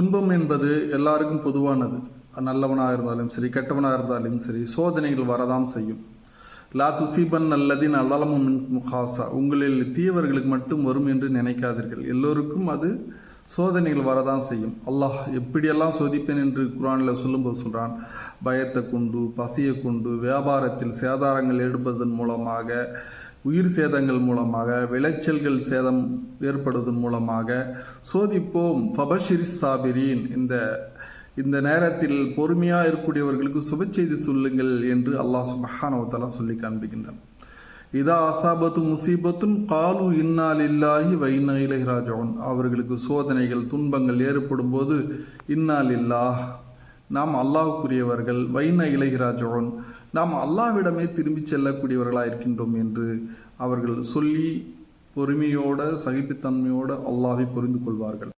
துன்பம் என்பது எல்லாருக்கும் பொதுவானது. நல்லவனாக இருந்தாலும் சரி கெட்டவனாக இருந்தாலும் சரி சோதனைகள் வரதாம் செய்யும். லா துசீபன் அல்லதின் அலலமும் முகாசா. உங்களில் தீயவர்களுக்கு மட்டும் வரும் என்று நினைக்காதீர்கள். எல்லோருக்கும் அது சோதனைகள் வரதான் செய்யும். அல்லாஹ் எப்படியெல்லாம் சோதிப்பேன் என்று குரானில் சொல்லும்போது சொல்கிறான் பயத்தை கொண்டு பசியை கொண்டு வியாபாரத்தில் சேதாரங்கள் எடுப்பதன் மூலமாக உயிர் சேதங்கள் மூலமாக விளைச்சல்கள் சேதம் ஏற்படுவதன் மூலமாக சோதிப்போம். ஃபபஷிரி சாபிரின் இந்த இந்த நேரத்தில் பொறுமையாக இருக்கக்கூடியவர்களுக்கு சுப செய்தி சொல்லுங்கள் என்று அல்லாஹ் சுபஹானவத்தலா சொல்லி காண்பிக்கின்றான். இதா அசாபத்து முசீபத்தும் காலு இன்னால் இல்லாஹி வைன இலகிராஜவன் அவர்களுக்கு சோதனைகள் துன்பங்கள் ஏற்படும் போது இன்னால் இல்லாஹ் நாம் அல்லாஹுக்குரியவர்கள் வைன இலகிராஜவன் நாம் அல்லாஹ்விடமே திரும்பி செல்லக்கூடியவர்களாக இருக்கின்றோம் என்று அவர்கள் சொல்லி பொறுமையோட சகிப்புத்தன்மையோடு அல்லாஹை புரிந்து கொள்வார்கள்.